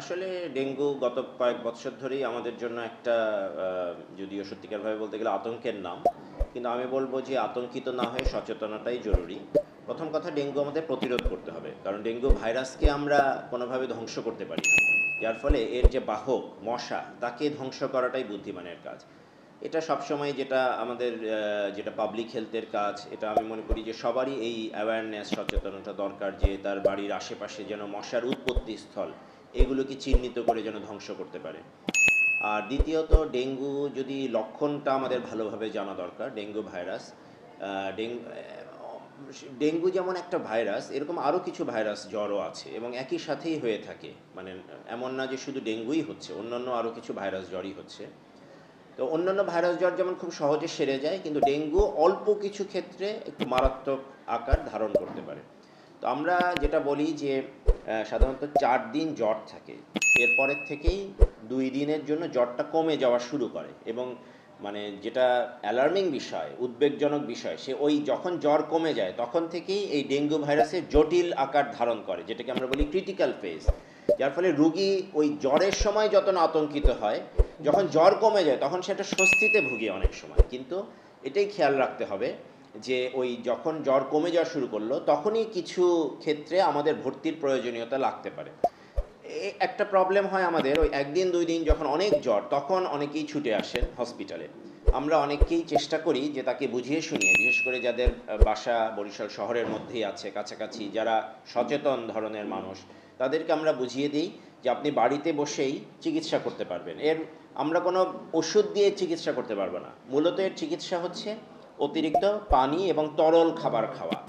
আসলে ডেঙ্গু গত কয়েক বছর ধরেই আমাদের জন্য একটা যদিও সত্যিকারভাবে বলতে গেলে আতঙ্কের নাম, কিন্তু আমি বলব যে আতঙ্কিত না হয়ে সচেতনতাই জরুরি। প্রথম কথা, ডেঙ্গু আমাদের প্রতিরোধ করতে হবে, কারণ ডেঙ্গু ভাইরাসকে আমরা কোনোভাবে ধ্বংস করতে পারি না। যার ফলে এর যে বাহক, মশা, তাকে ধ্বংস করাটাই বুদ্ধিমানের কাজ। এটা সবসময় যেটা আমাদের যেটা পাবলিক হেলথের কাজ, এটা আমি মনে করি যে সবারই এই অ্যাওয়ারনেস সচেতনতা দরকার যে তার বাড়ির আশেপাশে যেন মশার উৎপত্তি স্থল এগুলোকে চিহ্নিত করে যেন ধ্বংস করতে পারে। আর দ্বিতীয়ত, ডেঙ্গু যদি লক্ষণটা আমাদের ভালোভাবে জানা দরকার, ডেঙ্গু ভাইরাস ডেঙ্গু যেমন একটা ভাইরাস, এরকম আরও কিছু ভাইরাস জ্বরও আছে এবং একই সাথেই হয়ে থাকে। মানে এমন না যে শুধু ডেঙ্গুই হচ্ছে, অন্যান্য আরও কিছু ভাইরাস জ্বরই হচ্ছে। তো অন্যান্য ভাইরাস জ্বর যেমন খুব সহজে সেরে যায়, কিন্তু ডেঙ্গু অল্প কিছু ক্ষেত্রে একটু মারাত্মক আকার ধারণ করতে পারে। তো আমরা যেটা বলি যে সাধারণত চার দিন জ্বর থাকে। এরপরের থেকেই দুই দিনের জন্য জ্বরটা কমে যাওয়া শুরু করে এবং মানে যেটা অ্যালার্মিং বিষয়, উদ্বেগজনক বিষয়, সে ওই যখন জ্বর কমে যায়, তখন থেকেই এই ডেঙ্গু ভাইরাসের জটিল আকার ধারণ করে, যেটাকে আমরা বলি ক্রিটিক্যাল ফেজ যার ফলে রুগী ওই জ্বরের সময় যত না আতঙ্কিত হয়, যখন জ্বর কমে যায়, তখন সেটা স্বস্তিতে ভুগে অনেক সময়। কিন্তু এটাই খেয়াল রাখতে হবে। যে ওই যখন জ্বর কমে যাওয়া শুরু করল, তখনই কিছু ক্ষেত্রে আমাদের ভর্তির প্রয়োজনীয়তা লাগতে পারে। একটা প্রবলেম হয় আমাদের, ওই একদিন, দুই দিন যখন অনেক জ্বর, তখন অনেকেই ছুটে আসেন হসপিটালে আমরা অনেককেই চেষ্টা করি যে তাকে বুঝিয়ে শুনিয়ে, বিশেষ করে যাদের বাসা, বরিশাল শহরের মধ্যেই আছে, কাছাকাছি, যারা সচেতন ধরনের মানুষ, তাদেরকে আমরা বুঝিয়ে দিই যে আপনি বাড়িতে বসেই চিকিৎসা করতে পারবেন। এর, আমরা কোনো ওষুধ দিয়ে চিকিৎসা করতে পারব না। মূলত এর চিকিৎসা হচ্ছে অতিরিক্ত পানি এবং তরল খাবার খাওয়া।